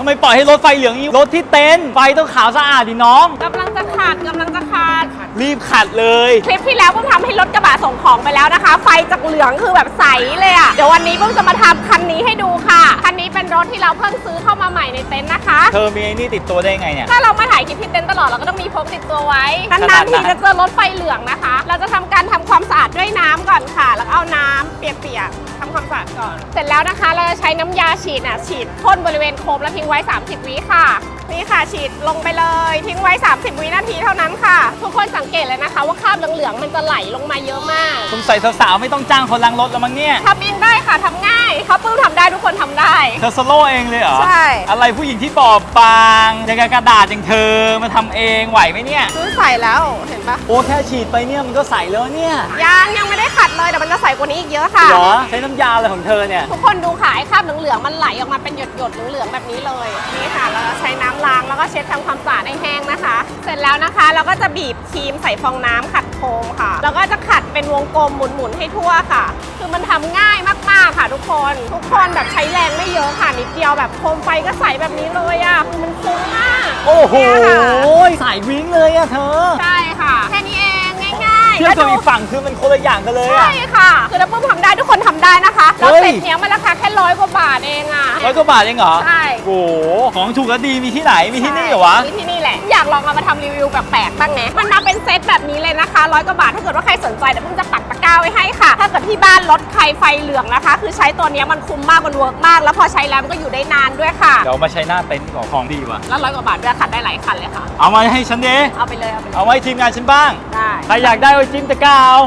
ทำไมปล่อยให้รถไฟเหลืองอย่างนี้รถที่เต็นท์ไฟต้องขาวสะอาดดิน้อง กำลังจะขาดกำลังจะขาด รีบขัดเลย คลิปที่แล้วเพิ่งทำให้รถกระบะส่งของไปแล้วนะคะ ไฟจากเหลืองคือแบบใสเลยอะ่ะเดี๋ยววันนี้เพิ่งจะมาทำคันนี้ให้ดูค่ะ คันนี้เป็นรถที่เราเพิ่งซื้อเข้ามาใหม่ในเต็นท์นะคะ เธอมีไอ้นี่ติดตัวได้ไงเนี่ย ถ้าเรามาถ่ายคลิปที่เต็นท์ตลอดเราก็ต้องมีพกติดตัวไว้ขนาดนานๆไหนทีจะเจอรถไฟเหลืองนะคะ เราจะทำการทำความสะอาดด้วยน้ำก่อนค่ะ แล้วก็เอาน้ำ เปียกๆทำความสะอาดก่อน เสร็จแล้วนะคะ เราจะใช้น้ำยาฉีดอะฉีดพ่นบริเวณโคมแล้วทิ้งไว้ 30 วิค่ะ นี่ค่ะฉีดลงไปเลย ทิ้งไว้ 30 วินาทีเท่านั้นค่ะ ทุกคนสังเกตเลยนะคะ ว่าคราบเหลืองๆมันจะไหลลงมาเยอะมาก สงสัยสาวๆไม่ต้องจ้างคนล้างรถแล้วมั้งเนี่ยทำเองได้ค่ะทำง่ายเขาปื้มทำได้ทุกคนทำได้ เธอสโลว์เองเลยเหรอใช่ อะไรผู้หญิงที่บอบบางอย่างกับกระดาษอย่างเธอมาทำเองไหวไหมเนี่ยซื้อใส่แล้วเห็นปะโอ้แค่ฉีดไปเนี่ยมันก็ใสแล้วเนี่ยยังยังไม่ได้ขัดเลยแต่มันจะใส่กว่านี้อีกเยอะค่ะ เหรอใช้น้ำยาอะไรของเธอเนี่ย ทุกคนดูค่ะไอ้คราบเหลืองๆมันไหลออกมาเป็นหยดๆเหลืองๆแบบนี้เลยนี่ค่ะเราจะใช้น้ำล้างแล้วก็เช็ดทำความสะอาดให้แห้งนะคะ เสร็จแล้วนะคะเราก็จะบีบครีมใส่ฟองน้ำขัดโคมค่ะ แล้วก็จะขัดเป็นวงกลมหมุนๆให้ทั่วค่ะ คือมันทำง่ายมากๆค่ะ ทุกคน ทุกคนแบบใช้แรงไม่เยอะค่ะนิดเดียวแบบโคมไฟก็ใสแบบนี้เลยอะคือมันคุ้มมากโอ้โหเนี่ยค่ะสายวิ่งเลยอะเธอใช่ค่ะแค่นี้เองง่ายๆเทียบแล้วกับดูอีกฝั่งคือมันคนละอย่างกันเลยอะ ใช่ค่ะ คือถ้าปุ้มทำได้ทุกคนทำได้นะคะแล้วเฮ้ยเสร็จเนี้ยมันราคาแค่ร้อยกว่าบาทเองอะ ร้อยกว่าบาทเองเหรอใช่ โอ้โหของถูกและดีมีที่ไหนมีที่นี่เหรอวะ มีที่นี่แหละ อยากลองเอามาทำรีวิวแปลกๆบ้างไงมันมาเป็นเซตแบบนี้เลยนะคะร้อยกว่าบาทถ้าเกิดว่าใครสนใจเดี๋ยวปุ้มจะปักตะกร้าไว้ให้ค่ะ ถ้าเกิดที่บ้าน รถใครไฟเหลืองนะคะ คือใช้ตัวเนี้ยมันคุ้มมากมันเวิร์กมาก แล้วพอใช้แล้วมันก็อยู่ได้นานด้วยค่ะเดี๋ยวมาใช้หน้าเต็นท์ของของดีว่ะแล้วร้อยกว่าบาทด้วยขัดได้หลายคันเลยค่ะ เอามาให้ฉันดิเอาไปเลยเอาไปเลยเอาไว้ทีมงานฉันบ้าง ได้ ใครอยากได้ไว้จิ้มตะกร้าเอา